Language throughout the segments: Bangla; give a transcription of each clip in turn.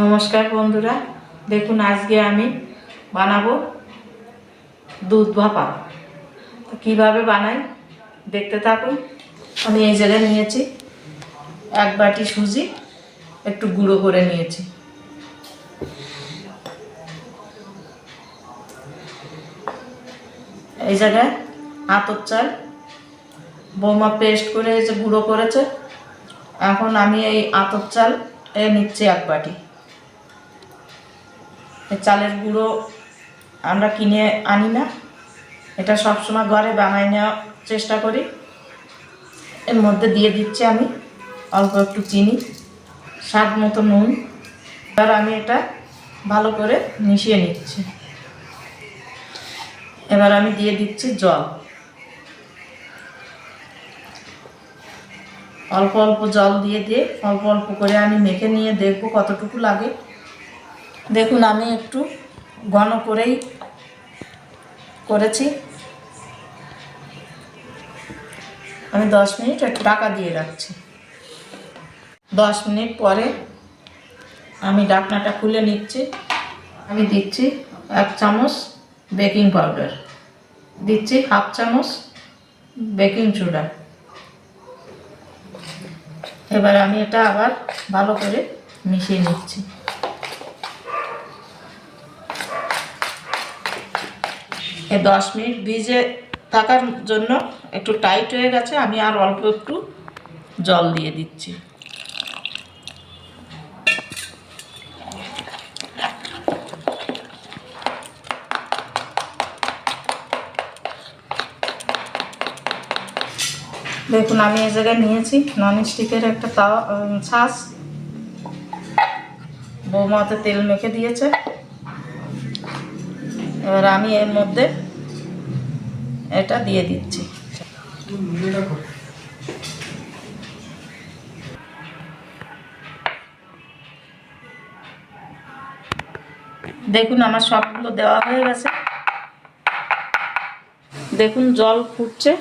নমস্কার বন্ধুরা, দেখুন আজকে আমি বানাবো দুধ ভাপা। কীভাবে বানাই দেখতে থাকুন। আমি এই জায়গায় নিয়েছি এক বাটি সুজি, একটু গুঁড়ো করে নিয়েছি। এই জায়গায় আতর চাল, বোমা পেস্ট করে যে গুঁড়ো করেছে। এখন আমি এই আতর চাল এ নিচ্ছি এক বাটি। চালের গুঁড়ো আমরা কিনে আনি না। এটা সবসময় ঘরে বানাই নেওয়ার চেষ্টা করি। এর মধ্যে দিয়ে দিচ্ছি আমি অল্প একটু চিনি, স্বাদ মতো নুন। এবার আমি এটা ভালো করে মিশিয়ে নিচ্ছি। এবার আমি দিয়ে দিচ্ছি জল। অল্প অল্প জল দিয়ে দিয়ে অল্প অল্প করে আমি মেখে নিয়ে দেখব কতটুকু লাগে। দেখুন, আমি একটু ঘন করেই করেছি। আমি দশ মিনিট একটু টাকা দিয়ে রাখছি। দশ মিনিট পরে আমি ডাকনাটা খুলে নিচ্ছি। আমি দিচ্ছি এক চামচ বেকিং পাউডার। দিচ্ছি হাফ চামচ বেকিং সোডা। এবার আমি এটা আবার ভালো করে মিশিয়ে নিচ্ছি। দশ মিনিট ভিজে থাকার জন্য একটু টাইট হয়ে গেছে, আমি আর অল্প একটু জল দিয়ে দিচ্ছি। দেখুন, আমি এই জায়গায় নিয়েছি নন স্টিকের একটা তাওয়া ছাঁচ। বৌমাতে তেল মেখে দিয়েছে। এবার আমি এর মধ্যে এটা দিয়ে দিচ্ছি। দেখুন, আমার সবগুলো দেওয়া হয়ে গেছে। দেখুন, জল ফুটছে।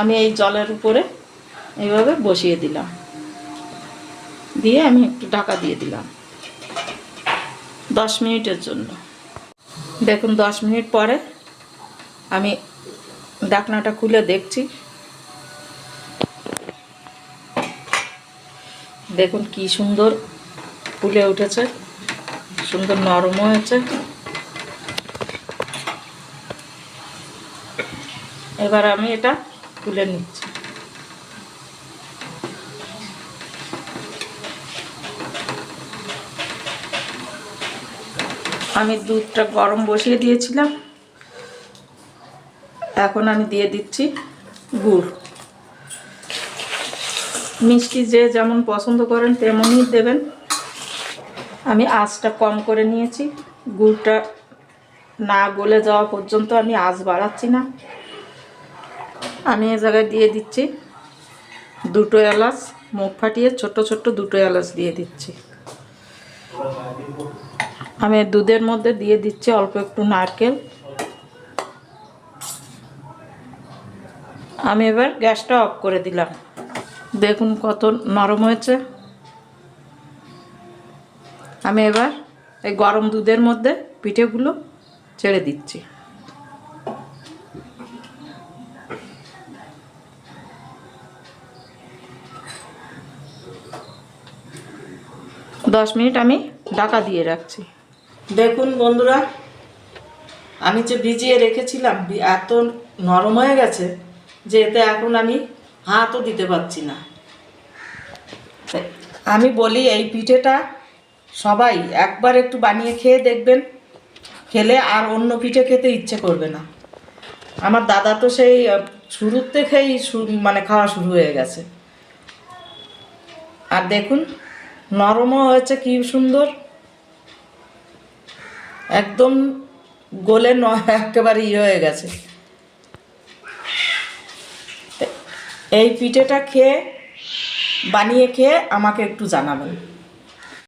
আমি এই জলের উপরে এইভাবে বসিয়ে দিলাম। দিয়ে আমি একটু ঢাকা দিয়ে দিলাম। দশ মিনিটের জন্য। দেখুন, দশ মিনিট পরে আমি ডাকনাটা খুলে দেখছি। দেখুন কি সুন্দর ফুলে উঠেছে, সুন্দর নরম হয়েছে। এবার আমি এটা তুলে নিচ্ছি। আমি দুধটা গরম বসিয়ে দিয়েছিলাম। এখন আমি দিয়ে দিচ্ছি গুড়। মিষ্টি যে যেমন পছন্দ করেন তেমনই দেবেন। আমি আঁচটা কম করে নিয়েছি। গুড়টা না গলে যাওয়া পর্যন্ত আমি আঁচ বাড়াচ্ছি না। আমি এ জায়গায় দিয়ে দিচ্ছি দুটো এলাচ। মুখ ফাটিয়ে ছোট ছোট দুটো এলাচ দিয়ে দিচ্ছি। আমি দুধের মধ্যে দিয়ে দিচ্ছি অল্প একটু নারকেল। আমি এবার গ্যাসটা অফ করে দিলাম। দেখুন কত নরম হয়েছে। আমি এবার এই গরম দুধের মধ্যে পিঠেগুলো ছেড়ে দিচ্ছি। দশ মিনিট আমি ঢাকা দিয়ে রাখছি। দেখুন বন্ধুরা, আমি যে ভিজিয়ে রেখেছিলাম এত নরম হয়ে গেছে যে এতে এখন আমি হাতও দিতে পারছি না। আমি বলি এই পিঠেটা সবাই একবার একটু বানিয়ে খেয়ে দেখবেন, খেলে আর অন্য পিঠে খেতে ইচ্ছে করবে না। আমার দাদা তো সেই শুরুর থেকেই মানে খাওয়া শুরু হয়ে গেছে। আর দেখুন, নরমও হয়েছে, কি সুন্দর। একদম গোলে ন একেবারে ইয়ে হয়ে গেছে। এই পিঠেটা খেয়ে, বানিয়ে খেয়ে আমাকে একটু জানাবেন।